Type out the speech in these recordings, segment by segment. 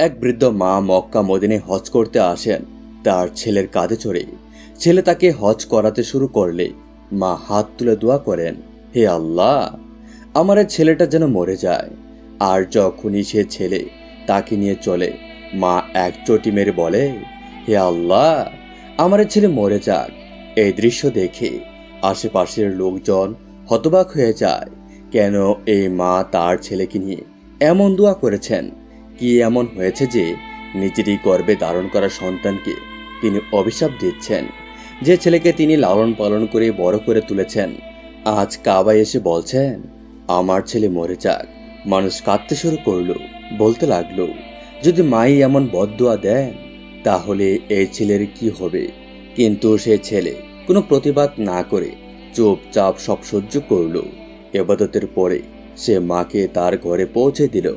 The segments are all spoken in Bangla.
এক বৃদ্ধ মা মক্কা মদিনে হজ করতে আসেন। তার ছেলের কাঁধে চড়ে। ছেলে তাকে হজ করাতে শুরু করলে। মা হাত তুলে দোয়া করেন, হে আল্লাহ, আমার ছেলেটা যেন মরে যায়। আর যখনই সে ছেলে তাকে নিয়ে চলে, মা এক চটি মেরে বলে, হে আল্লাহ, আমার ছেলে মরে যাক। এই দৃশ্য দেখে আশেপাশের লোকজন হতবাক হয়ে যায়। কেন এই মা তার ছেলেকে নিয়ে এমন দোয়া করেছেন? কি এমন হয়েছে যে নিজেরই গর্বে ধারণ করা সন্তানকে তিনি অভিশাপ দিচ্ছেন? যে ছেলেকে তিনি লালন পালন করে বড় করে তুলেছেন, আজ কাবায় এসে বলছেন, আমার ছেলে মরে যাক। মানুষ কাঁদতে শুরু করল, বলতে লাগল, যদি মাই এমন বদদোয়া দেন, তাহলে এই ছেলের কি হবে? কিন্তু সে ছেলে কোনো প্রতিবাদ না করে চুপচাপ সব সহ্য করল। এবাদতের পরে সে মাকে তার ঘরে পৌঁছে দিল।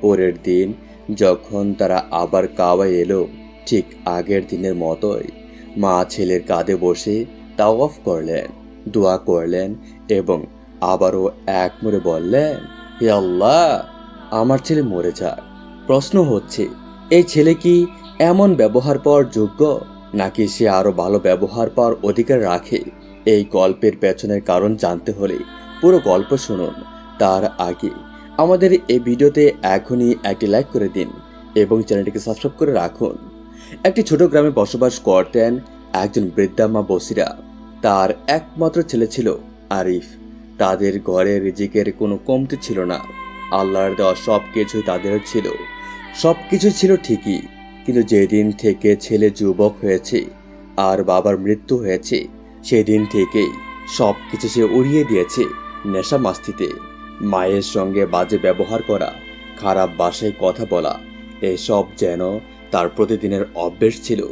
পরের দিন যখন তারা আবার কাবায় এলো, ঠিক আগের দিনের মতোই মা ছেলের কাঁধে বসে তাওয়াফ করলেন, দোয়া করলেন এবং আবারও এক মরে বললেন, হে আল্লাহ, আমার ছেলে মরে যাক। প্রশ্ন হচ্ছে, এই ছেলে কি এমন ব্যবহার পাওয়ার যোগ্য নাকি সে আরও ভালো ব্যবহার পাওয়ার অধিকার রাখে? এই গল্পের পেছনের কারণ জানতে হলে পুরো গল্প শুনুন। তার আগে আমাদের এই ভিডিওতে এখনই একটি লাইক করে দিন এবং চ্যানেলটিকে সাবস্ক্রাইব করে রাখুন। একটি ছোট গ্রামে বসবাস করতেন একজন বৃদ্ধা মা বসিরা। তার একমাত্র ছেলে ছিল আরিফ। তাদের ঘরে রিজিকের কোনো কমতি ছিল না। আল্লাহর দেওয়া সব কিছুই তাদের ছিল। সব কিছু ছিল ঠিকই। কিন্তু যেদিন থেকে ছেলে যুবক হয়েছে আর বাবার মৃত্যু হয়েছে, সেদিন থেকেই সব কিছু সে উড়িয়ে দিয়েছে নেশা মাস্তিতে। মায়ের সঙ্গে বাজে ব্যবহার করা, খারাপ বাসায় কথা বলা, এসব যেন তার প্রতিদিনের অভ্যেস ছিল।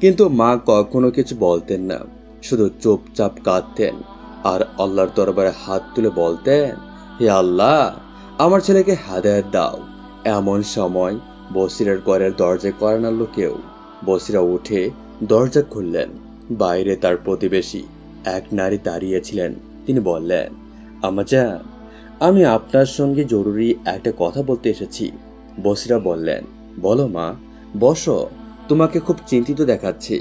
কিন্তু মা কখনো কিছু বলতেন না, শুধু চুপচাপ কাঁদতেন। আর আল্লাহর দরবারে হাত তুলে বলতেন, হে আল্লাহ, আমার ছেলেকে হাদায়াত দাও। এমন সময় বসিরের ঘরের দরজায় করে নাড়ল কেউ। বসিরা উঠে দরজা খুললেন। বাইরে তার প্রতিবেশী এক নারী দাঁড়িয়েছিলেন তিনি বললেন আমাজান আমি আপনার সঙ্গে জরুরি একটা কথা বলতে এসেছি। বসিরা বললেন, বলো মা, বসো, তোমাকে খুব চিন্তিত দেখাচ্ছে।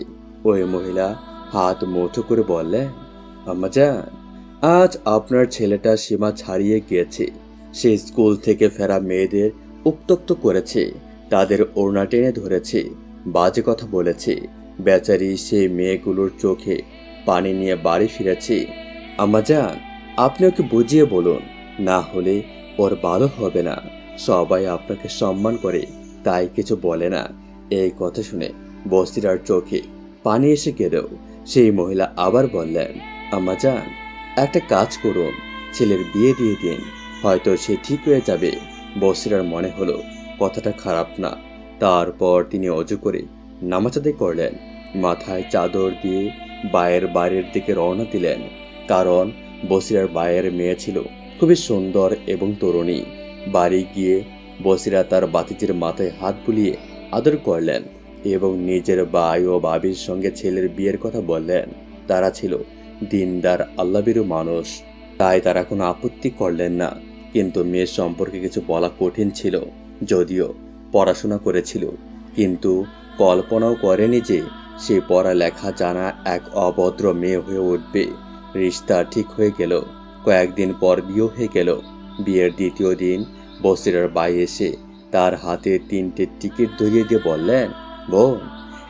ওই মহিলা হাত মুঠো করে বললেন আম্মাজান আজ আপনার ছেলেটা সীমা ছাড়িয়ে গিয়েছে। সে স্কুল থেকে ফেরা মেয়েদের উত্তক্ত করেছে, তাদের ওড়না টেনে ধরেছে, বাজে কথা বলেছে। বেচারি সেই মেয়েগুলোর চোখে পানি নিয়ে বাড়ি ফিরেছে। আম্মাজান আপনি ওকে বুঝিয়ে বলুন না হলে ওর ভালো হবে না। সবাই আপনাকে সম্মান করে, তাই কিছু বলে না। এই কথা শুনে বস্তিরার চোখে পানি এসে গেলেও সেই মহিলা আবার বললেন, আম্মা যান, একটা কাজ করুন। ছেলের বিয়ে দিয়ে দিন, হয়তো সে ঠিক হয়ে যাবে। বস্তিরার মনে হলো, কথাটা খারাপ না। তারপর তিনি অজু করে নামাজ আদায় করলেন। মাথায় চাদর দিয়ে বায়ের বাড়ির দিকে রওনা দিলেন। কারণ বসিরার বায়ের মেয়ে ছিল। খুবই সুন্দর এবং তরুণী। বাড়ি গিয়ে বসিরা তার বাতিজির মাথায় হাত বুলিয়ে আদর করলেন এবং নিজের ভাই ও বাবির সঙ্গে ছেলের বিয়ের কথা বললেন। তারা ছিল দিনদার আল্লাবিরু মানুষ। তাই তারা কোনো আপত্তি করলেন না। কিন্তু মেয়ের সম্পর্কে কিছু বলা কঠিন ছিল, যদিও পড়াশোনা করেছিল। কিন্তু কল্পনাও করেনি যে সে পড়ালেখা জানা এক অভদ্র মেয়ে হয়ে উঠবে। রিস্তা ঠিক হয়ে গেল। কয়েকদিন পর বিয়ে হয়ে গেল। বিয়ের দ্বিতীয় দিন বসিরার বাই এসে তার হাতে তিনটে টিকিট ধরিয়ে দিয়ে বললেন, বোন,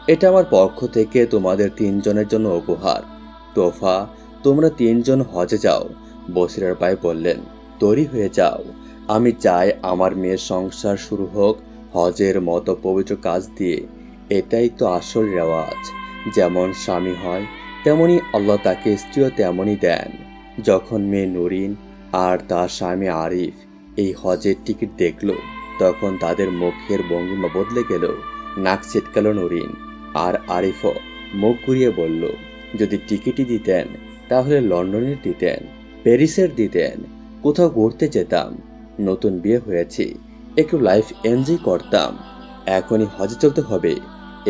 এটা আমার পক্ষ থেকে তোমাদের তিনজনের জন্য উপহার। তোফা, তোমরা তিনজন হজে যাও। বসিরার বাই বললেন, তৈরি হয়ে যাও। আমি চাই আমার মেয়ের সংসার শুরু হোক হজের মতো পবিত্র কাজ দিয়ে। এটাই তো আসল রেওয়াজ। যেমন স্বামী হয়, তেমনি আল্লাহ তাকে স্ত্রীও তেমনই দেন। যখন মেয়ে নুরিন আর তার স্বামী আরিফ এই হজের টিকিট দেখল, তখন তাদের মুখের ভঙ্গিমা বদলে গেল। নাক ছিটকাল নুরিন আর আরিফও মুখ ঘুরিয়ে বলল, যদি টিকিটই দিতেন, তাহলে লন্ডনের দিতেন, প্যারিসের দিতেন, কোথাও ঘুরতে যেতাম, নতুন বিয়ে হয়েছে, একটু লাইফ এনজয় করতাম, এখনই হজে চলতে হবে।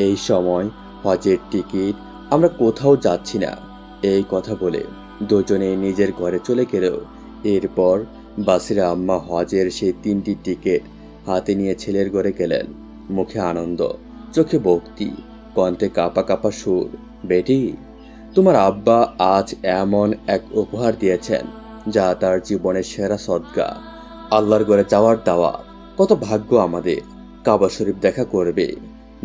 এই সময় হজের টিকিট আমরা কোথাও যাচ্ছি না, এই কথা বলে দুজনে নিজের ঘরে চলে গেলেও এরপর বাসিরা আম্মা হজের সেই তিনটি টিকিট হাতে নিয়ে ছেলের ঘরে গেলেন। মুখে আনন্দ, চোখে ভক্তি, কণ্ঠে কাপা কাপা সুর। বেটি, তোমার আব্বা আজ এমন এক উপহার দিয়েছেন যা তার জীবনের সেরা সদ্গা। আল্লাহর ঘরে যাওয়ার দাওয়া। কত ভাগ্য আমাদের। কাবা শরীফ দেখা করবে।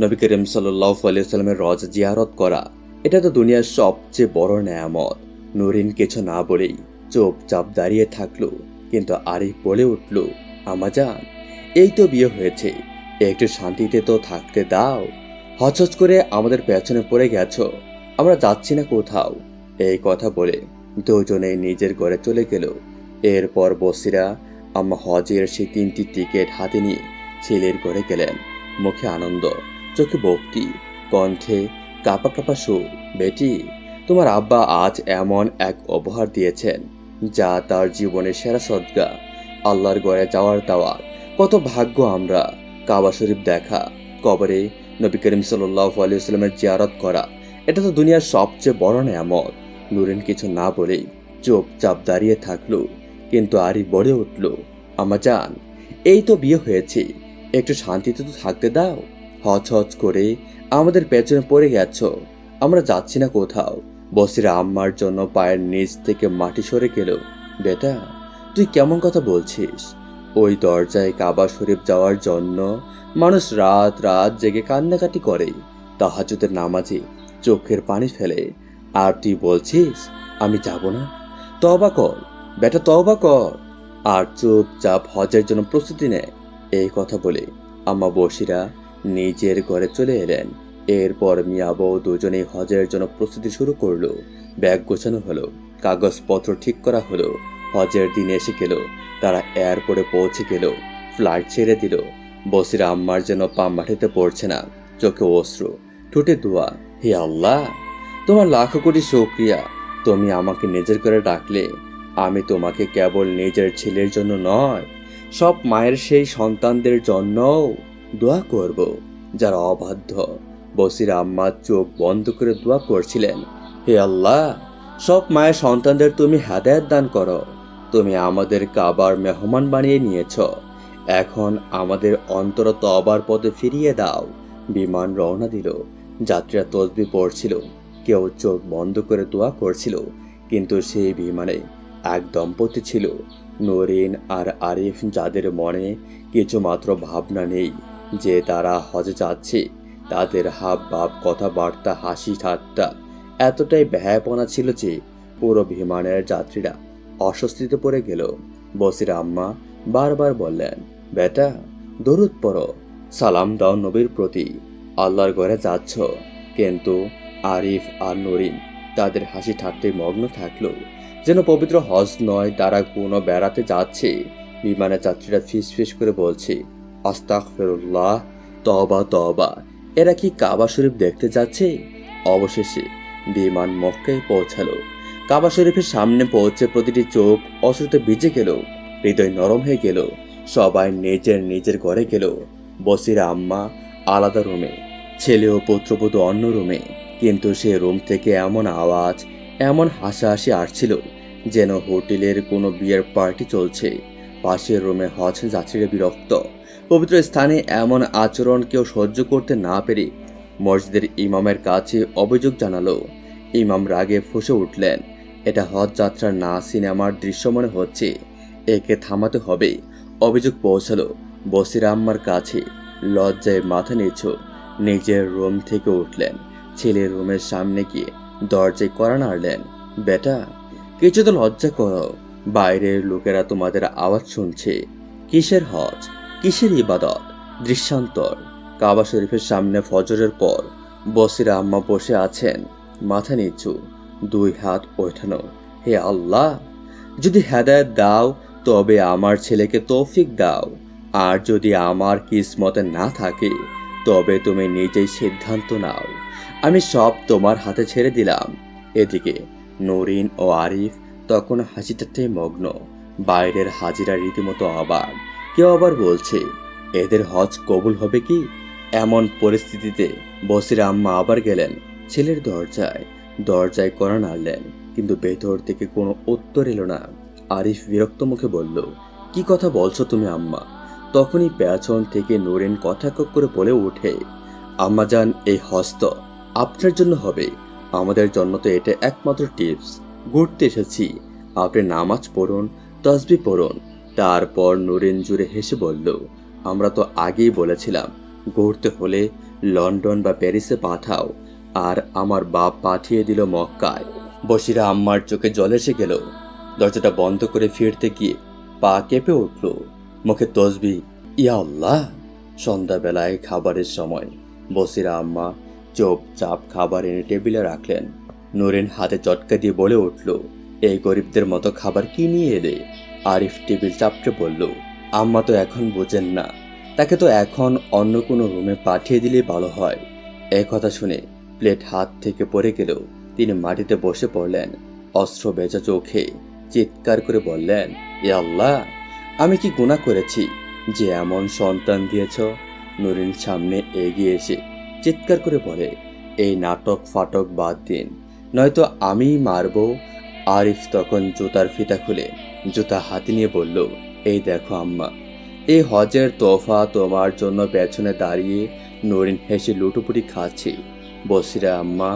নবী করিম সাল্লাহ আলিয়া সাল্লামের রজ জিয়ারত করা। এটা তো দুনিয়ার সবচেয়ে বড় নেয়ামত। নুরিন কিছু না বলেই চুপচাপ দাঁড়িয়ে থাকল, কিন্তু আরিফ বলে উঠল আমাজান এই তো বিয়ে হয়েছে, একটু শান্তিতে তো থাকতে দাও। হচহচ করে আমাদের পেছনে পড়ে গেছো, আমরা যাচ্ছি না কোথাও। এই কথা বলে দুজনে নিজের ঘরে চলে গেল। এরপর বসিরা আম্মা হজের সেই তিনটি টিকিট হাতে নিয়ে ছেলের ঘরে গেলেন। মুখে আনন্দ, চোখে ভক্তি, কণ্ঠে কাপা কাপা সুর, বেটি তোমার আব্বা আজ এমন এক উপহার দিয়েছেন, যা তার জীবনের সেরা সদ্গা। আল্লাহর গড়ে যাওয়ার দাওয়াত কত ভাগ্য আমরা কাবা শরীফ দেখা, কবরে নবী করিম সাল্লাহ আলিয়াল্লামের জিয়ারত করা। এটা তো দুনিয়ার সবচেয়ে বড় নেয়ামত। নুরেন কিছু না বলেই চুপচাপ দাঁড়িয়ে থাকল, কিন্তু আরই বড়ে উঠল। আমা যান এই তো বিয়ে হয়েছে, একটু শান্তিতে তো থাকতে দাও। হচ হচ করে আমাদের পেছনে পড়ে গেছ, আমরা যাচ্ছি না কোথাও। বসিরা আম্মার জন্য পায়ের নিচ থেকে মাটি সরে গেল। বেটা, তুই কেমন কথা বলছিস? ওই দরজায় কাবা শরীফ যাওয়ার জন্য মানুষ রাত রাত জেগে কান্নাকাটি করে। তাহাজুদের নামাজে চোখের পানি ফেলে। আর তুই বলছিস, আমি যাব না? তবা কর, বেটা তবা কর। আর চুপচাপ হজের জন্য প্রস্তুতি নেয়। এই কথা বলে আম্মা বসিরা নিজের ঘরে চলে এলেন। এরপর মিয়া বউ দুজনেই হজের জন্য প্রস্তুতি শুরু করল। ব্যাগ গোছানো হলো, কাগজপত্র ঠিক করা হলো, হজের দিন এসে গেল, তারা এয়ারপোর্টে পৌঁছে গেল, ফ্লাইট ছেড়ে দিল। বসিরা আম্মার যেন পা মাটিতে পড়ছে না, চোখে অশ্রু, ঠোঁটে দোয়া, হে আল্লাহ, তোমার লাখো কোটি শুক্রিয়া, তুমি আমাকে নিজের করে ডাকলে, আমি তোমাকে কেবল নিজের ছেলের জন্য নয়, সব মায়ের সেই সন্তানদের জন্যও দোয়া করব, যারা অবাধ্য। বসির আম্মা চোখ বন্ধ করে দোয়া করছিলেন, হে আল্লাহ, সব মায়ের সন্তানদের তুমি হেদায়ত দান করো। তুমি আমাদের কাবার মেহমান বানিয়ে নিয়েছ। এখন আমাদের অন্তর তবার পথে ফিরিয়ে দাও। বিমান রওনা দিল। যাত্রীরা তসবি পড়ছিল। কেউ চোখ বন্ধ করে দোয়া করছিল, কিন্তু সেই বিমানে এক দম্পতি ছিল। নরিন আর আরিফ যাদের মনে কিছু মাত্র ভাবনা নেই যে তারা হজে যাচ্ছে। তাদের হাব ভাব কথাবার্তা, হাসি ঠাট্টা এতটাই ব্যয়পনা ছিল যে পুরো বিমানের যাত্রীরা অস্বস্তিতে পড়ে গেল। বসির আম্মা বারবার বললেন, বেটা, দরুদ পড়ো। সালাম দাও নবীর প্রতি। আল্লাহর ঘরে যাচ্ছ। কিন্তু আরিফ আর নরিন তাদের হাসি ঠাট্টে মগ্ন থাকল। যেন পবিত্র হজ নয়, তারা কোনো বেড়াতে যাচ্ছে। বিমানের যাত্রীরা ফিস ফিস করে বলছে আস্তাক ফেরুল্লাহ তবা তবা এরা কি কাবা শরীফ দেখতে যাচ্ছে? অবশেষে বিমান মক্কায় পৌঁছালো। কাবা শরীফের সামনে পৌঁছে প্রতিটি চোখ অশ্রুতে ভিজে গেল, হৃদয় নরম হয়ে গেল, সবাই নিজের নিজের ঘরে গেল। বসিরা আম্মা আলাদা রুমে, ছেলে ও পুত্রবধূ অন্য রুমে, কিন্তু সে রুম থেকে এমন আওয়াজ, এমন হাসাহাসি আসছিল যেন হোটেলের কোনো বিয়ের পার্টি চলছে। পাশের রুমে হজ যাত্রীরা বিরক্ত। পবিত্র স্থানে এমন আচরণ কেউ সহ্য করতে না পেরে মসজিদের ইমামের কাছে অভিযোগ জানালো। ইমাম রাগে ফুসে উঠলেন। এটা হজ যাত্রার না সিনেমার দৃশ্য মনে হচ্ছে। একে থামাতে হবে। অভিযোগ পৌঁছালো বসির আম্মার কাছে। লজ্জায় মাথা নিচু। নিজের রুম থেকে উঠলেন। ছেলের রুমের সামনে গিয়ে দরজায় করা নাড়লেন। বেটা, কিছু তো লজ্জা করো। বাইরের লোকেরা তোমাদের আওয়াজ শুনছে। কিসের হজ? কিসের ইবাদত? দৃশ্যান্তর কাবা শরীফের সামনে ফজরের পর বসিরা আম্মা বসে আছেন, মাথা নিচু, দুই হাত ওঠানো। হে আল্লাহ! যদি হেদায়ত দাও, তবে আমার ছেলেকে তৌফিক দাও। আর যদি আমার কিসমতে না থাকে, তবে তুমি নিজেই সিদ্ধান্ত নাও। আমি সব তোমার হাতে ছেড়ে দিলাম। এদিকে নরিন ও আরিফ তখন হাসিটাতে মগ্ন, বাইরের হাজিরা রীতিমতো অবাক। কেউ আবার বলছে, এদের হজ কবুল হবে কি? এমন পরিস্থিতিতে বসির আম্মা আবার গেলেন ছেলের দরজায়। দরজায় করা নাড়লেন, কিন্তু ভেতর থেকে কোনো উত্তর এলো না। আরিফ বিরক্ত মুখে বলল, কি কথা বলছো তুমি আম্মা? তখনই পেছন থেকে নুরেন কথা করে বলে ওঠে আম্মাজান এই হস্ত আপনার জন্য হবে। আমাদের জন্য তো এটা একমাত্র টিপস। ঘুরতে এসেছি। আপনি নামাজ পড়ুন, তসবি পড়ুন তারপর নুরেন জুড়ে হেসে বলল, আমরা তো আগেই বলেছিলাম, ঘুরতে হলে লন্ডন বা প্যারিসে পাঠাও, আর আমার বাপ পাঠিয়ে দিল মক্কায়। বসিরা আম্মার চোখে জল এসে গেল। দরজাটা বন্ধ করে ফিরতে গিয়ে পা কেঁপে উঠল। মুখে তসবি, ইয়া আল্লাহ! সন্ধ্যাবেলায় খাবারের সময়। বসিরা আম্মা চোপ চাপ খাবার এনে টেবিলে রাখলেন। নুরেন হাতে চটকা দিয়ে বলে উঠল, এই গরিবদের মতো খাবার কি নিয়ে এলে? আরিফ টেবিল চাপটে বলল, আম্মা তো এখন বোঝেন না। তাকে তো এখন অন্য কোনো রুমে পাঠিয়ে দিলেই ভালো হয়। এই কথা শুনে প্লেট হাত থেকে পড়ে গেলেও তিনি মাটিতে বসে পড়লেন, অস্ত্র বেজা চোখে চিৎকার করে বললেন, এ আল্লাহ, আমি কি গুণা করেছি? যে এমন সন্তান দিয়েছ? নুরিন সামনে এগিয়ে এসে চিৎকার করে বলে, এই নাটক ফাটক বাদ দিন, নয়তো আমিই মারবো আরিফ তখন জুতার ফিতা খুলে জুতা হাতে নিয়ে বলল, এই দেখো আম্মা, এই হজের তোফা তোমার জন্য পেছনে দাঁড়িয়ে নরিন হেসে লুটোপুটি খাচ্ছে। বসিরা আম্মা,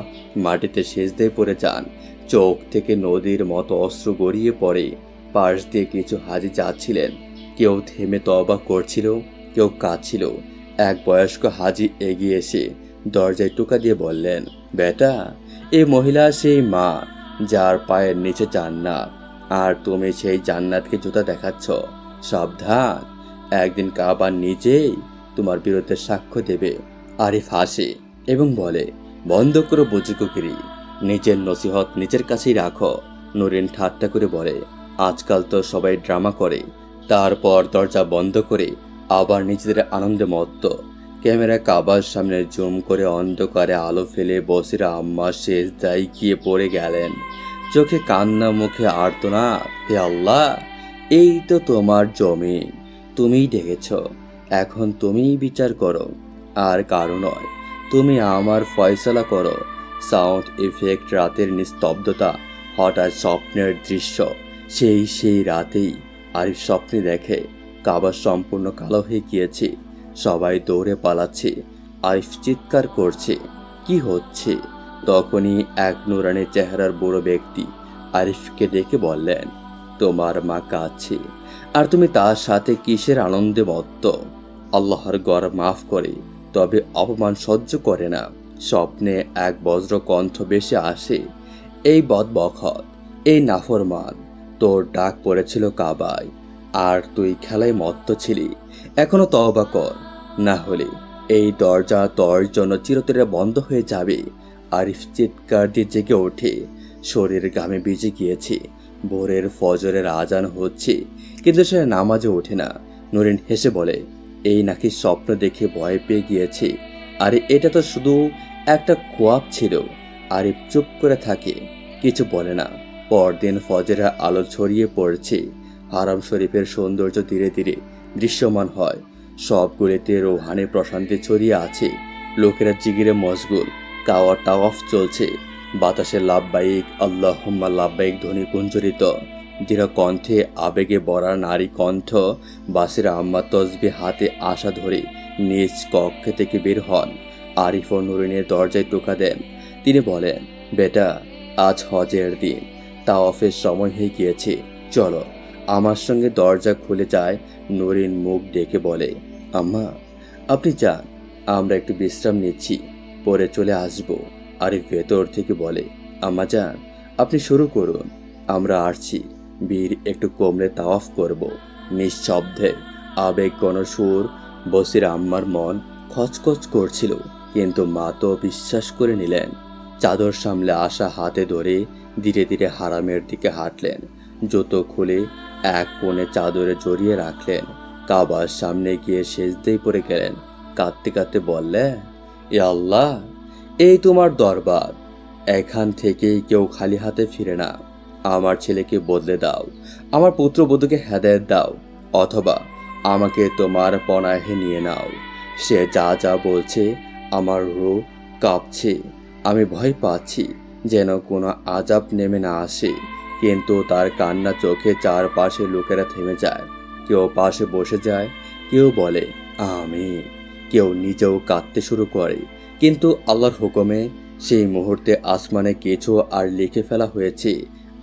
মাটিতে সেজদায় পড়ে যান। চোখ থেকে নদীর মতো অস্ত্র গড়িয়ে পড়ে। পাশ দিয়ে কিছু হাজি যাচ্ছিলেন। কেউ থেমে তবা করছিল, কেউ কাঁদছিল। এক বয়স্ক হাজি এগিয়ে এসে দরজায় টোকা দিয়ে বললেন, বেটা এই মহিলা সেই মা যার পায়ের নিচে জান্নাত। আর তুমি সেই জান্নাতকে জুতা দেখাচ্ছ। সাবধান। একদিন কাবার নিজেই তোমার বিরুদ্ধে সাক্ষ্য দেবে। আরিফ হাসে এবং বলে, বন্ধ করো বুজুকুকিরি নিজের নসিহত নিজের কাছেই রাখো। নুরিন ঠাট্টা করে বলে, আজকাল তো সবাই ড্রামা করে। তারপর দরজা বন্ধ করে আবার নিজেদের আনন্দে মত্ত। ক্যামেরা কাবার সামনে জুম করে অন্ধকারে আলো ফেলে বসিরা আম্মা শেষ দায় গিয়ে পড়ে গেলেন। চোখে কান্না, মুখে আর্তনা। হে আল্লাহ, এই তো তোমার জমি। তুমিই ডেকেছ। এখন তুমিই বিচার করো। আর কারও নয়। তুমি আমার ফয়সলা করো। সাউন্ড ইফেক্ট রাতের নিস্তব্ধতা, হঠাৎ স্বপ্নের দৃশ্য। সেই সেই রাতেই আরিফ স্বপ্নে দেখে, কাবার সম্পূর্ণ কালো হয়ে গিয়েছে। সবাই দৌড়ে পালাচ্ছে। আরিফ চিৎকার করছে, কি হচ্ছে? তখনই এক নুরানি চেহারার বুড়ো ব্যক্তি আরিফকে ডেকে বললেন, তোমার মা কাছে, আর তুমি তার সাথে কিসের আনন্দে মত্ত আল্লাহর গড় মাফ করে, তবে অপমান সহ্য করে না। স্বপ্নে এক বজ্র কণ্ঠ বেশে আসে, এই বদ বদবখত, এই নাফরমান, তোর ডাক পড়েছিল কাবায়, আর তুই খেলায় মত্ত ছিলি, এখনও তওবা কর। না হলে এই দরজা তোর জন্য চিরতরে বন্ধ হয়ে যাবে। আরিফ চিৎকার দিয়ে জেগে ওঠে। শরীর গামে ভিজে গিয়েছে। ভোরের ফজরের আজান হচ্ছে, কিন্তু সে নামাজে ওঠে না। নুরিন হেসে বলে, এই নাকি স্বপ্ন দেখে ভয় পেয়ে গিয়েছে। আরে, এটা তো শুধু একটা খোয়াব ছিল। আরিফ চুপ করে থাকে। কিছু বলে না। পরদিন ফজরের আলো ছড়িয়ে পড়ছে। হারাম শরীফের সৌন্দর্য ধীরে ধীরে দৃশ্যমান হয়। সবগুলিতে রোহানি প্রশান্তি ছড়িয়ে আছে। লোকেরা জিগিরে মশগুল কাওয়া টাওয়াফ চলছে। বাতাসে লাভবাহিক, আল্লাহম্মা লাভবাহিক ধ্বনি গুঞ্জরিত দৃঢ় কণ্ঠে আবেগে বড়া নারী কণ্ঠ, বাসির আম্মা তসবি হাতে আশা ধরে নিজ কক্ষ থেকে বের হন। আরিফ ও নুরিনের দরজায় টোকা দেন। তিনি বলেন, বেটা, আজ হজের দিন। তাওয়াফের সময় হয়ে গিয়েছে। চলো, আমার সঙ্গে দরজা খুলে যায়। নুরিন মুখ ডেকে বলে আম্মা, আপনি যান, আমরা একটু বিশ্রাম নিচ্ছি, পরে চলে আসব। আরে ভেতর থেকে বলে, আম্মা যান, আপনি শুরু করুন। আমরা আসছি, বীর একটু কমলে তাওয়াফ করব। নিঃশব্দে আবেগ গণসুর বসির আম্মার মন খচখচ করছিল, কিন্তু মা তো বিশ্বাস করে নিলেন। চাদর সামলে আসা হাতে ধরে ধীরে ধীরে হারামের দিকে হাঁটলেন। জুতো খুলে এক কোণে চাদরে জড়িয়ে রাখলেন। কাবার সামনে গিয়ে সেজদেই পড়ে গেলেন। কাঁদতে কাঁদতে বললে, এ আল্লাহ, এই তোমার দরবার। এখান থেকেই কেউ খালি হাতে ফিরে না। আমার ছেলেকে বদলে দাও। আমার পুত্রবধূকে হেদায়ত দাও। অথবা আমাকে তোমার পনাহে নিয়ে নাও। সে যা যা বলছে, আমার রূহ কাঁপছে। আমি ভয় পাচ্ছি যেন কোনো আজাব নেমে না আসে। কিন্তু তার কান্না চোখে চারপাশে লোকেরা থেমে যায়। কেউ পাশে বসে যায়, কেউ বলে আমি কেউ নিজেও কাঁদতে শুরু করে। কিন্তু আল্লাহর হুকুমে সেই মুহূর্তে আসমানে কিছু আর লিখে ফেলা হয়েছে।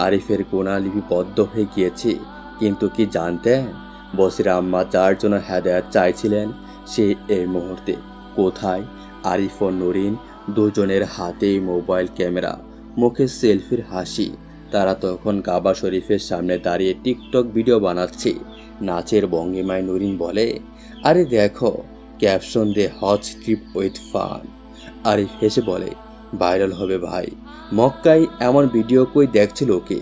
আরিফের গোনা লিপিবদ্ধ হয়ে গিয়েছে। কিন্তু কি জানতেন? বসির আম্মা যার জন্য হেদায়াত চাইছিলেন, সে এই মুহূর্তে কোথায়? আরিফ ও নুরিন দুজনের হাতেই মোবাইল ক্যামেরা, মুখে সেলফির হাসি। তারা তখন কাবা শরীফের সামনে দাঁড়িয়ে টিকটক ভিডিও বানাচ্ছে। নাচের ভঙ্গিমায় নুরিন বলে, আরে দেখো, ক্যাপশন দে হজ ট্রিপ উইথ ফান। আরিফ হেসে বলে, ভাইরাল হবে ভাই, মক্কায় এমন ভিডিও কই দেখছিল কে?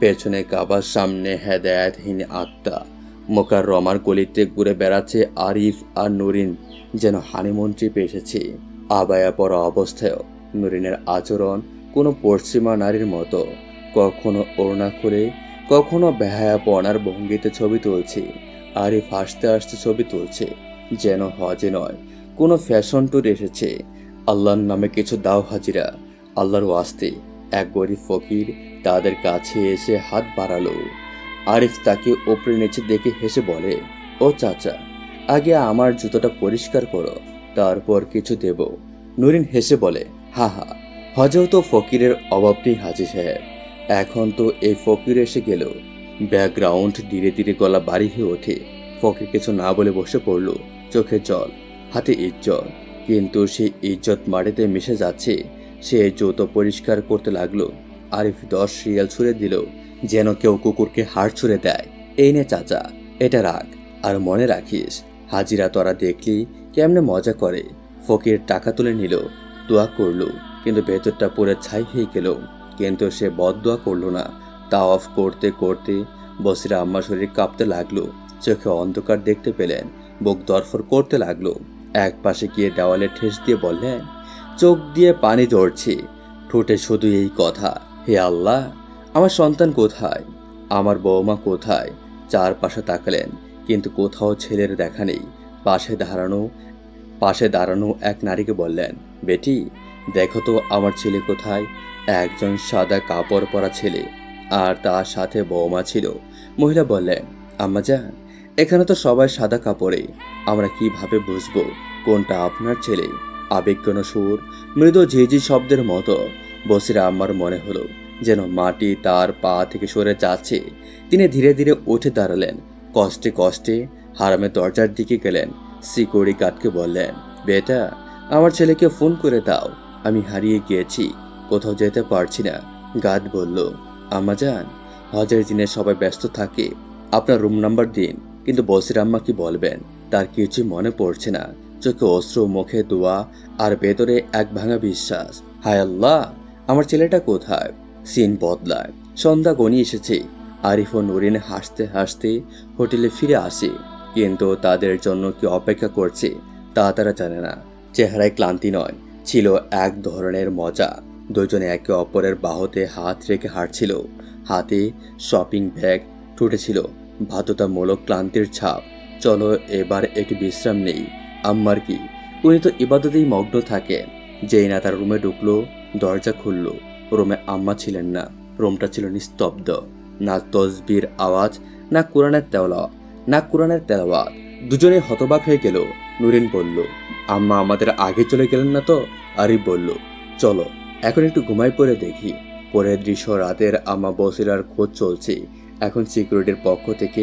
পেছনে কাবার সামনে হেদায়াতহীন আত্মা মোকার রমার গলিতে ঘুরে বেড়াচ্ছে আরিফ আর নুরিন, যেন হানিমুন ট্রিপে এসেছে। আবায়া পরা অবস্থায় নুরিনের আচরণ কোনো পশ্চিমা নারীর মতো, কখনো ওড়না করে কখনো বেহায়া পনার ভঙ্গিতে ছবি তুলছে আরিফ হাসতে হাসতে ছবি তুলছে, যেন হজে নয়, কোনো ফ্যাশন ট্যুর এসেছে। আল্লাহর নামে কিছু দাও হাজিরা, আল্লাহর ওয়াস্তে, এক গরিব ফকির তাদের কাছে এসে হাত বাড়ালো। আরিফ তাকে ওপরে নিচে দেখে হেসে বলে, ও চাচা, আগে আমার জুতোটা পরিষ্কার করো, তারপর কিছু দেব। নুরিন হেসে বলে, হা হা, হজেও তো ফকিরের অভাব নেই হাজি সাহেব এখন তো এই ফকির এসে গেল। ব্যাকগ্রাউন্ড ধীরে ধীরে গলা বাড়ি হয়ে ওঠে। ফকির কিছু না বলে বসে পড়ল। চোখে জল, হাতে ইজ্জত। কিন্তু সেই ইজ্জত মাটিতে মিশে যাচ্ছে। সে জুতো পরিষ্কার করতে লাগল। আরিফ দশ রিয়াল ছুঁড়ে দিল, যেন কেউ কুকুরকে হাড় ছুঁড়ে দেয়। এই নে চাচা, এটা রাখ। আর মনে রাখিস, হাজিরা তোরা দেখলি কেমনে মজা করে। ফকির টাকা তুলে নিল, দোয়া করল। কিন্তু ভেতরটা পুরো ছাই হয়ে গেল। কিন্তু সে বদ দোয়া করল না। তা অফ করতে করতে বসিরা আম্মা শরীর কাঁপতে লাগল। চোখে অন্ধকার দেখতে পেলেন, বুক দরফর করতে লাগল। এক পাশে গিয়ে দেওয়ালে ঠেস দিয়ে বললেন, চোখ দিয়ে পানি ঝরছে। ঠোঁটে শুধু এই কথা, হে আল্লাহ, আমার সন্তান কোথায়? আমার বৌমা কোথায়? চারপাশে তাকালেন, কিন্তু কোথাও ছেলের দেখা নেই। পাশে দাঁড়ানো পাশে দাঁড়ানো এক নারীকে বললেন, বেটি, দেখো তো আমার ছেলে কোথায়। একজন সাদা কাপড় পরা ছেলে আর তার সাথে বৌমা ছিল। মহিলা বললেন, আম্মা যান এখানে তো সবাই সাদা কাপড়ে। আমরা কীভাবে বুঝব কোনটা আপনার ছেলে? আবেগঘন সুর, মৃদু ঝিঝি শব্দের মতো। বসিরা আম্মার মনে হলো যেন মাটি তার পা থেকে সরে যাচ্ছে। তিনি ধীরে ধীরে উঠে দাঁড়ালেন। কষ্টে কষ্টে হারামে দরজার দিকে গেলেন। সিকিউরিটি গার্ডকে বললেন, বেটা, আমার ছেলেকে ফোন করে দাও। আমি হারিয়ে গিয়েছি। কোথাও যেতে পারছি না। গাদ বলল, আম্মা যান হজের দিনে সবাই ব্যস্ত থাকে। আপনার রুম নাম্বার দিন, কিন্তু বসির আম্মা কি বলবেন? তার কিছু মনে পড়ছে না। চোখে অস্ত্র মুখে দোয়া, আর ভেতরে এক ভাঙা বিশ্বাস। হায় আল্লাহ, আমার ছেলেটা কোথায়? সিন বদলায়। সন্ধ্যা গনি এসেছে। আরিফ ও নুরিন হাসতে হাসতে হোটেলে ফিরে আসে। কিন্তু তাদের জন্য কি অপেক্ষা করছে, তা তারা জানে না। চেহারায় ক্লান্তি নয়, ছিল এক ধরনের মজা। দুজনে একে অপরের বাহুতে হাত রেখে হাঁটছিল। হাতে শপিং ব্যাগ ঠুটেছিল বাধ্যতামূলক ক্লান্তির ছাপ। চলো, এবার একটু বিশ্রাম নেই। আম্মার কি? উনি তো ইবাদতেই মগ্ন থাকেন। যেই না তার রুমে ঢুকলো, দরজা খুললো। রুমে আম্মা ছিলেন না। রুমটা ছিল নিস্তব্ধ। না তসবির আওয়াজ, না কোরআনের তেলাওয়াত না কোরআনের তেলাওয়াত দুজনে হতবাক হয়ে গেল। নুরিন বলল, আম্মা আমাদের আগে চলে গেলেন না তো? আরিফ বলল, চলো। এখন একটু ঘুমাই পড়ে দেখি। পরের দৃশ্য রাতের আম্মা বসিরার খোঁজ চলছে। এখন সিকিউরিটির পক্ষ থেকে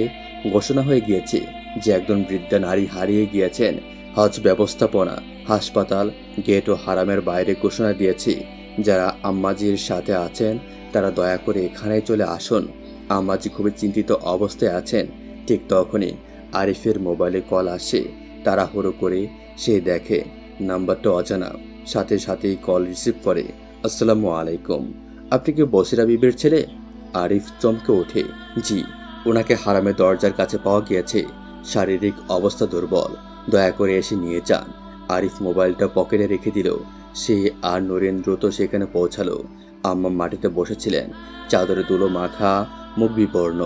ঘোষণা হয়ে গিয়েছে যে একজন বৃদ্ধা নারী হারিয়ে গিয়েছেন। হজ ব্যবস্থাপনা, হাসপাতাল, গেট ও হারামের বাইরে ঘোষণা দিয়েছি। যারা আম্মাজির সাথে আছেন, তারা দয়া করে এখানে চলে আসুন। আম্মাজি খুবই চিন্তিত অবস্থায় আছেন। ঠিক তখনই আরিফের মোবাইলে কল আসে। তাড়াহুড়ো করে সে দেখে, নাম্বারটা অজানা। সাথে সাথেই কল রিসিভ করে। আসসালামু আলাইকুম। আপনি কি বসিরা বিবের ছেলে? আরিফ চমকে ওঠে। জি, ওনাকে হারামে দরজার কাছে পাওয়া গিয়েছে। শারীরিক অবস্থা দুর্বল। দয়া করে এসে নিয়ে যান। আরিফ মোবাইলটা পকেটে রেখে দিল। সে আর নরেন দ্রুত সেখানে পৌঁছালো। আম্মা মাটিতে বসেছিলেন। চাদরে দুলো মাখা, মুখ বিবর্ণ।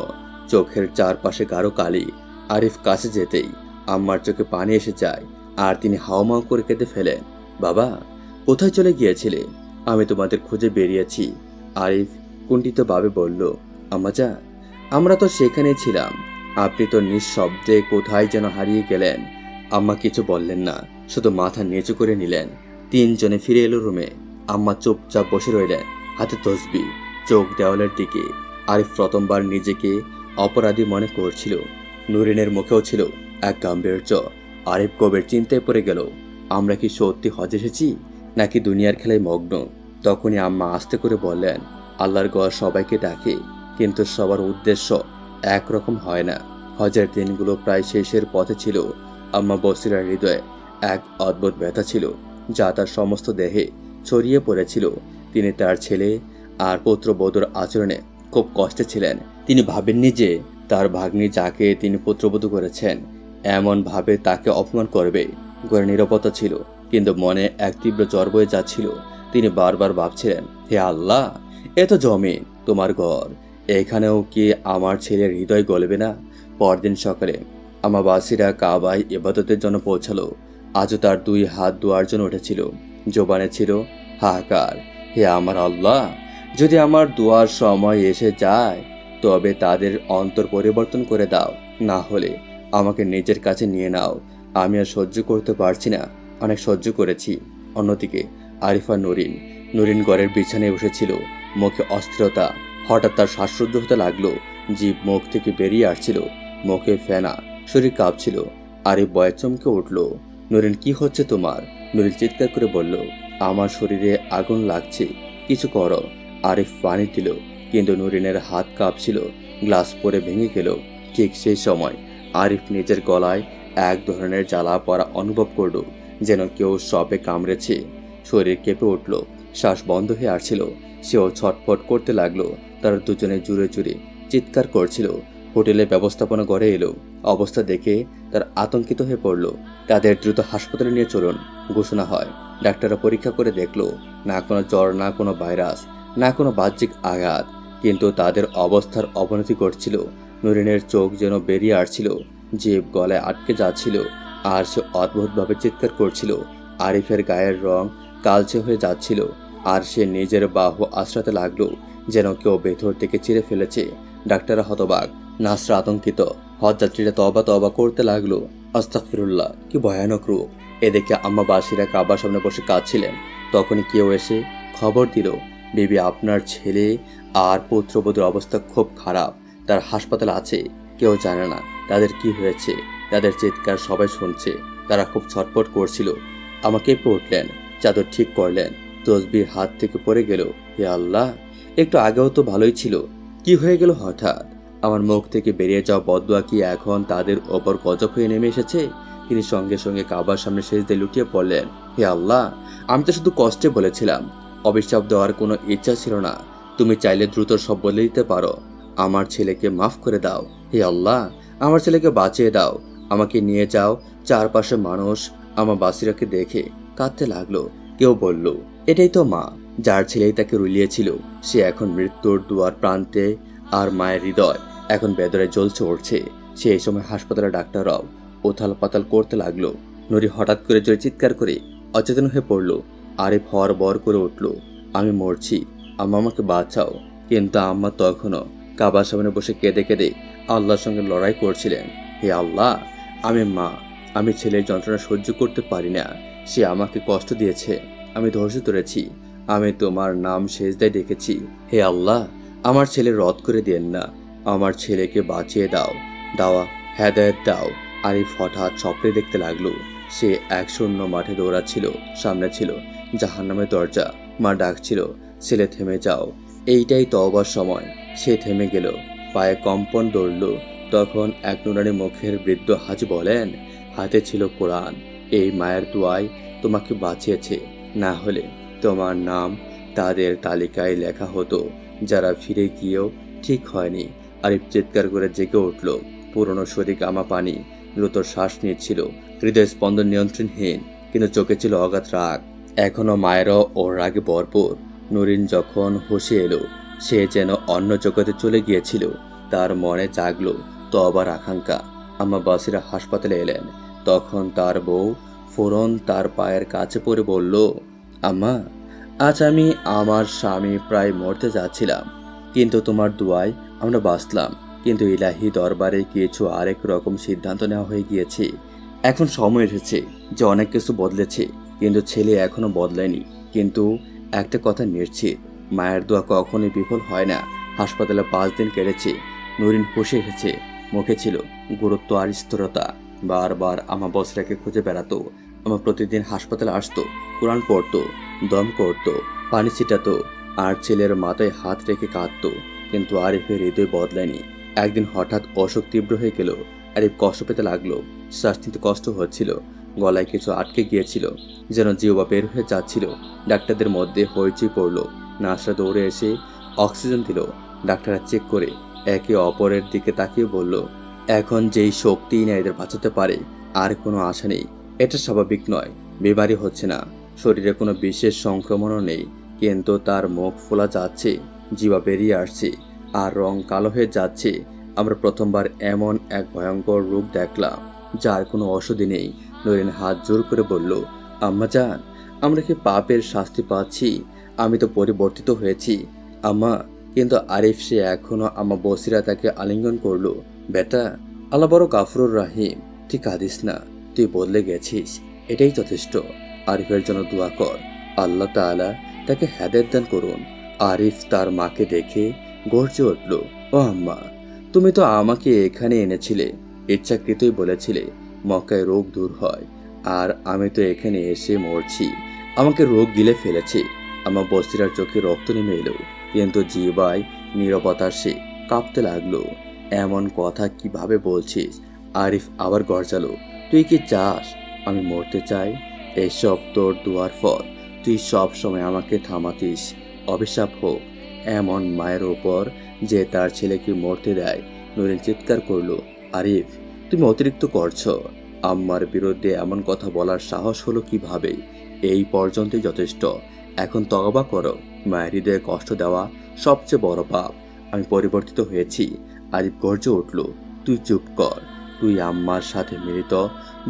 চোখের চারপাশে গাঢ় কালি। আরিফ কাছে যেতেই আম্মার চোখে পানি এসে যায়। আর তিনি হাওমাও করে কেঁদে ফেলেন। বাবা, কোথায় চলে গিয়েছিলে? আমি তোমাদের খুঁজে বেরিয়েছি। আরিফ কুণ্ঠিতভাবে বলল, আম্মা যা, আমরা তো সেখানে ছিলাম। আপনি তো নিঃশব্দে কোথায় যেন হারিয়ে গেলেন। আম্মা কিছু বললেন না, শুধু মাথা নিচু করে নিলেন। তিনজনে ফিরে এলো রুমে। আম্মা চুপচাপ বসে রইলেন, হাতে তসবি, চোখ দেওয়ালের দিকে। আরিফ প্রথমবার নিজেকে অপরাধী মনে করছিল। নুরিনের মুখেও ছিল এক গাম্ভীর্য। আরিফ কবের চিন্তায় পড়ে গেল, আমরা কি সত্যি হজ এসেছি, নাকি দুনিয়ার খেলায় মগ্ন? তখনই আম্মা আস্তে করে বললেন, আল্লাহর গড় সবাইকে ডাকে, কিন্তু সবার উদ্দেশ্য একরকম হয় না। হজের দিনগুলো প্রায় শেষের পথে ছিল। আম্মা বসিরার হৃদয়ে এক অদ্ভুত ব্যথা ছিল, যা তার সমস্ত দেহে ছড়িয়ে পড়েছিল। তিনি তার ছেলে আর পুত্রবধূর আচরণে খুব কষ্টে ছিলেন। তিনি ভাবেননি যে তার ভাগ্নি যাকে তিনি পুত্রবধূ করেছেন এমনভাবে তাকে অপমান করবে। ঘরে নিরাপত্তা ছিল, কিন্তু মনে এক তীব্র জ্বর বয়ে যাচ্ছিল। তিনি বারবার ভাবছিলেন, হে আল্লাহ, এ তো জমিন, তোমার ঘর। এখানেও কি আমার ছেলের হৃদয় গলবে না? পরদিন সকালে আমার আমাবাসীরা কাবায় ইবাদতের জন্য পৌঁছালো। আজও তার দুই হাত দোয়ার জন্য উঠেছিল। জোবানে ছিল হাহাকার হে আমার আল্লাহ, যদি আমার দোয়ার সময় এসে যায়, তবে তাদের অন্তর পরিবর্তন করে দাও। না হলে আমাকে নিজের কাছে নিয়ে নাও। আমি আর সহ্য করতে পারছি না। অনেক সহ্য করেছি। অন্যদিকে আরিফা নুরিন। নুরিন গড়ের বিছানায় বসেছিল। মুখে অস্থিরতা। হঠাৎ তার শ্বাসরুদ্ধ হতে লাগল। জীব মুখ থেকে বেরিয়ে আসছিল। মুখে ফেনা। শরীর কাঁপছিল। আরিফ বয়ে চমকে উঠল। নরিন, কি হচ্ছে তোমার? নুরিন চিৎকার করে বলল, আমার শরীরে আগুন লাগছে। কিছু করো। আরিফ পানি দিল, কিন্তু নুরিনের হাত কাঁপছিল। গ্লাস পরে ভেঙে গেল। ঠিক সেই সময় আরিফ নিজের গলায় এক ধরনের জ্বালা পড়া অনুভব করল, যেন কেউ সবে কামড়েছে। শরীর কেঁপে উঠল। শ্বাস বন্ধ হয়ে আসছিল। সেও ছটফট করতে লাগল। তারা দুজনে জুড়ে জুড়ে চিৎকার করছিল। হোটেলে ব্যবস্থাপনা গড়ে এলো। অবস্থা দেখে তার আতঙ্কিত হয়ে পড়ল। তাদের দ্রুত হাসপাতালে নিয়ে চলুন, ঘোষণা হয়। ডাক্তাররা পরীক্ষা করে দেখল, না কোনো জ্বর, না কোনো ভাইরাস, না কোনো বাহ্যিক আঘাত। কিন্তু তাদের অবস্থার অবনতি ঘটছিল। নুরিনের চোখ যেন বেরিয়ে আসছিল জীব গলায় আটকে যাচ্ছিল। আর সে অদ্ভুতভাবে চিৎকার করছিল। আরিফের গায়ের রং কালচে হয়ে যাচ্ছিল, আর সে নিজের বাহু আশ্রাতে লাগল, যেন কেউ ভেতর থেকে চিরে ফেলেছে। ডাক্তাররা হতবাক, নাসরা আতঙ্কিত, হজযাত্রীরা তবা তবা করতে লাগল। আস্তাকফিরুল্লাহ কি ভয়ানক রূপ। এদিকে আম্মাবাসীরা কাবার সামনে বসে কাঁদছিলেন। তখনই কেউ এসে খবর দিল, বিবি, আপনার ছেলে আর পুত্রবধূর অবস্থা খুব খারাপ। তার হাসপাতাল আছে, কেউ জানে না তাদের কি হয়েছে। তাদের চিৎকার সবাই শুনছে। তারা খুব ছটফট করছিল। আমাকে উঠলেন চাদর ঠিক করলেন। তসবির হাত থেকে পড়ে গেল, হে আল্লাহ, একটু আগেও তো ভালোই ছিল। কি হয়ে গেল হঠাৎ? আমার মুখ থেকে বেরিয়ে যাওয়া বদুয়া কি এখন তাদের ওপর গজব হয়ে নেমে এসেছে? তিনি সঙ্গে সঙ্গে কাবার সামনে শেষ দিয়ে লুটিয়ে পড়লেন, হে আল্লাহ, আমি তো শুধু কষ্টে বলেছিলাম। অভিশাপ দেওয়ার কোনো ইচ্ছা ছিল না। তুমি চাইলে দ্রুত সব বলে দিতে পারো। আমার ছেলেকে মাফ করে দাও, হে আল্লাহ, আমার ছেলেকে বাঁচিয়ে দাও। আমাকে নিয়ে যাও চারপাশে মানুষ, আমার বাসিরাকে দেখে। কাঁদতে লাগল। কেউ বলল, এটাই তো মা, যার ছেলেই তাকে রুলিয়েছিল। সে এখন মৃত্যুর দুয়ার প্রান্তে আর মায়ের হৃদয় এখন বেদরে জ্বলছে উঠছে সেই সময় হাসপাতালে ডাক্তাররাও ওথাল পাতাল করতে লাগল। নরি হঠাৎ করে জোরে চিৎকার করে অচেতন হয়ে পড়ল। আরে ফর বর করে উঠল। আমি মরছি। আম্মা আমাকে বাঁচাও। কিন্তু আম্মা তখনও কাবার সামনে বসে কেঁদে কেঁদে আল্লাহর সঙ্গে লড়াই করছিলেন। হে আল্লাহ, আমি মা। আমি ছেলের যন্ত্রণা সহ্য করতে পারি না। সে আমাকে কষ্ট দিয়েছে। আমি ধৈর্য ধরেছি। আমি তোমার নাম সেজদায় ডেকেছি। হে আল্লাহ, আমার ছেলে রদ করে দেন না। আমার ছেলেকে বাঁচিয়ে দাও। দাওয়া হেদায়ত দাও। আরিফ হঠাৎ স্বপ্নে দেখতে লাগল। সে এক শূন্য মাঠে দৌড়াচ্ছিল, সামনে ছিল জাহান্নামের দরজা। মা ডাকছিল, ছেলে, থেমে যাও। এইটাই তওবার সময়। সে থেমে গেল। পায়ে কম্পন দৌড়ল। তখন এক নুরানি মুখের বৃদ্ধ হাজ বলেন, হাতে ছিল কোরআন। এই মায়ের দোয়ায় তোমাকে বাঁচিয়েছে। না হলে তোমার নাম তাদের তালিকায় লেখা হতো, যারা ফিরে গিয়েও ঠিক হয়নি। আরিফ চিৎকার করে জেগে উঠল। পুরনো শরীর আমা পানি, দ্রুত শ্বাস নিচ্ছিল। হৃদয় স্পন্দন নিয়ন্ত্রণহীন, কিন্তু চোখে ছিল অগাধ রাগ। এখনও মায়েরও ওর রাগে ভরপুর। নুরিন যখন হুশে এলো, সে যেন অন্য জগতে চলে গিয়েছিল। তার মনে জাগলো তো আবার আকাঙ্ক্ষা। আম্মা বাসিরা হাসপাতালে এলেন। তখন তার বউ ফোরন তার পায়ের কাছে পড়ে বলল, আম্মা, আজ আমি আমার স্বামী প্রায় মরতে যাচ্ছিলাম, কিন্তু তোমার দুয়ায় আমরা বাঁচলাম। কিন্তু ইলাহি দরবারে কিছু আরেক রকম সিদ্ধান্ত নেওয়া হয়ে গিয়েছে। এখন সময় এসেছে যে অনেক কিছু বদলেছে, কিন্তু ছেলে এখনও বদলায়নি কিন্তু একটা কথা নিশ্চিত, মায়ের দোয়া কখনোই বিফল হয় না। হাসপাতালে পাঁচ দিন কেটেছে, নুরিন হুশে এসেছে মুখে ছিল গুরুত্ব আর স্থিরতা। বারবার আমার বসরাকে খুঁজে বেড়াতো, আমার প্রতিদিন হাসপাতালে আসতো, কোরআন পড়তো, দম করতো, পানি ছিটাতো, আর ছেলের মাথায় হাত রেখে কাঁদতো। কিন্তু আরিফের হৃদয় বদলায়নি। একদিন হঠাৎ অসুখ তীব্র হয়ে গেল। আরিফ কষ্ট পেতে লাগল। শ্বাস নিতে কষ্ট হচ্ছিল। গলায় কিছু আটকে গিয়েছিল। যেন জিওবা বের হয়ে যাচ্ছিল। ডাক্তারদের মধ্যে হইচই পড়ল। নার্সরা দৌড়ে এসে অক্সিজেন দিল। ডাক্তাররা চেক করে একে অপরের দিকে তাকিয়ে বলল এখন যেই শক্তি নারীদের বাঁচাতে পারে, আর কোনো আশা নেই। এটা স্বাভাবিক নয় বিমারি হচ্ছে না। শরীরে কোনো বিশেষ সংক্রমণও নেই, কিন্তু তার মুখ ফোলা যাচ্ছে জিবা বেরিয়ে আসছে, আর রং কালো হয়ে যাচ্ছে। আমরা প্রথমবার এমন এক ভয়ঙ্কর রূপ দেখলাম, যার কোনো ওষুধই নেই। নরেন হাত জোর করে বলল, আম্মা যান আমরা কি পাপের শাস্তি পাচ্ছি? আমি তো পরিবর্তিত হয়েছি। আম্মা, কিন্তু আরিফ সে এখনও আমার বসিরা তাকে আলিঙ্গন করল। বেটা, আল্লাহ বড় কাফরুর রাহিম তুই কাঁদিস না, তুই বদলে গেছিস, এটাই যথেষ্ট। আরিফের জন্য দোয়া কর, আল্লাহ তাআলা তাকে হেদায়ত দান করুন। আরিফ তার মাকে দেখে গর্জে উঠল, ও আম্মা, তুমি তো আমাকে এখানে এনেছিলে, ইচ্ছাকৃতই বলেছিলে মক্কায় রোগ দূর হয়, আর আমি তো এখানে এসে মরছি, আমাকে রোগ গিলে ফেলেছে, আমার বস্তিরার চোখে রক্ত নেমে এলো, কিন্তু জিবাই নিরবতার সে কাঁপতে লাগল। এমন কথা কীভাবে বলছিস? আরিফ আবার গরজালো। তুই কি চাস আমি মরতে চাই? এসব তোর দুয়ার ফল। তুই সব সময় আমাকে থামাতিস। অভিশাপ হোক। এমন মায়ের ওপর যে তার ছেলেকে মরতে দেয়। নুরিন চিৎকার করল, আরিফ, তুমি অতিরিক্ত করছ। আম্মার বিরুদ্ধে এমন কথা বলার সাহস হলো কীভাবে? এই পর্যন্তই যথেষ্ট। এখন তগবা করো। মায়ের হৃদয়ে কষ্ট দেওয়া সবচেয়ে বড় পাপ। আমি পরিবর্তিত হয়েছি। আরিফ গর্জে উঠল, তুই চুপ কর, তুই আম্মার সাথে মিলিত,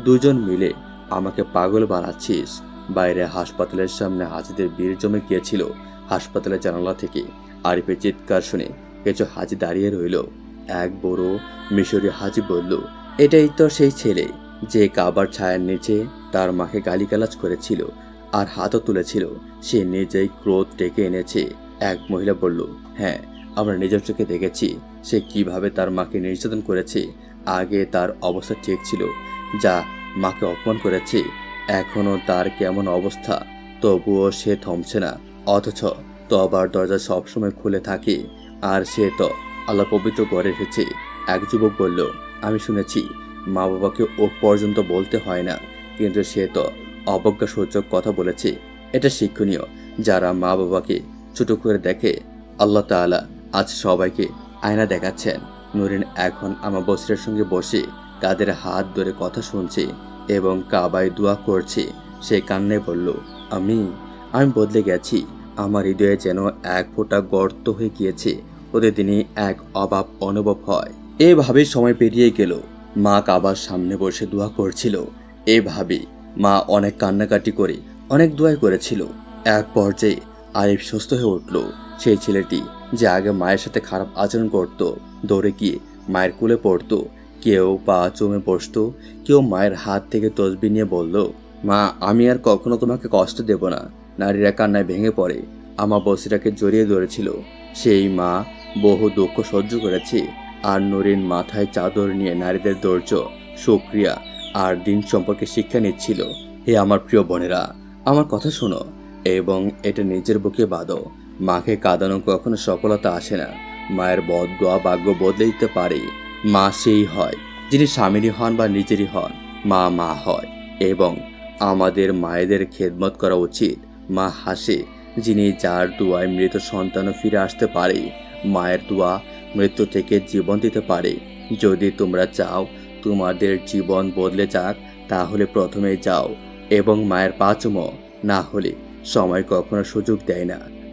দুজন মিলে আমাকে পাগল বানাচ্ছিস। বাইরে হাসপাতালের সামনে হাজিদের ভিড় জমে গিয়েছিল হাসপাতালের জানালা থেকে। আরিফের চিৎকার শুনে কিছু হাজি দাঁড়িয়ে রইল। এক বড় মিশরীয় হাজি বলল, এটাই তো সেই ছেলে, যে কাবার ছায়ার নিচে তার মাকে গালিগালাজ করেছিল আর হাতও তুলেছিল। সে নিজেই ক্রোধ ডেকে এনেছে। এক মহিলা বলল হ্যাঁ আমরা নিজের চোখে দেখেছি সে কীভাবে তার মাকে নির্যাতন করেছে। আগে তার অবস্থা ঠিক ছিল, যা মাকে অপমান করেছে। এখনও তার কেমন অবস্থা? তবুও সে থমছে না। অথচ তবার দরজা সবসময় খুলে থাকে, আর সে তো আল্লাহ পবিত্র করে এসেছে। এক যুবক বলল, আমি শুনেছি মা বাবাকে ও পর্যন্ত বলতে হয় না, কিন্তু সে তো অবজ্ঞা সূচক কথা বলেছে। এটা শিক্ষণীয়, যারা মা বাবাকে ছোট করে দেখে, আল্লাহ তাআলা আজ সবাইকে আয়না দেখাচ্ছেন। নুরিন এখন আমার বসিরের সঙ্গে বসে তাদের হাত ধরে কথা শুনছে এবং কাবায় দোয়া করছে। সে কান্নায় বলল, আমি আমি বদলে গেছি। আমার হৃদয়ে যেন এক ফোঁটা গর্ত হয়ে গিয়েছে। ওদের প্রতিদিনই এক অভাব অনুভব হয়। এভাবে সময় পেরিয়ে গেল। মা কাবার সামনে বসে দোয়া করছিল। এভাবে মা অনেক কান্নাকাটি করে, অনেক দোয়াই করেছিল। এক পর্যায়ে আরিফ সুস্থ হয়ে উঠল। সেই ছেলেটি যে আগে মায়ের সাথে খারাপ আচরণ করত, দৌড়ে গিয়ে মায়ের কুলে পড়তো, কেউ পা চমে বসতো, কেউ মায়ের হাত থেকে তসবি নিয়ে বলল, মা, আমি আর কখনো তোমাকে কষ্ট দেব না। নারীরা কান্নায় ভেঙে পড়ে। আমার বসিরাকে জড়িয়ে ধরেছিল। সেই মা বহু দুঃখ সহ্য করেছে। আর নুরিন মাথায় চাদর নিয়ে নারীদের ধৈর্য, সুক্রিয়া আর দিন সম্পর্কে শিক্ষা নিচ্ছিল। হে আমার প্রিয় বোনেরা, আমার কথা শোনো এবং এটা নিজের বুকে বাঁধো। মাকে কাঁদানো কখনো সফলতা আসে না। মায়ের বদয়া ভাগ্য বদলে দিতে পারে। মা সেই হয়, যিনি স্বামীরই হন বা নিজেরই হন। মা মা হয় এবং আমাদের মায়েদের খেদমত করা উচিত। মা হাসে, যিনি যার দুয়ায় মৃত সন্তানও ফিরে আসতে পারে। মায়ের দোয়া মৃত্যু থেকে জীবন দিতে পারে। যদি তোমরা চাও তোমাদের জীবন বদলে যাক, তাহলে প্রথমে যাও এবং মায়ের পাচম। না হলে সময় কখনো সুযোগ দেয় না।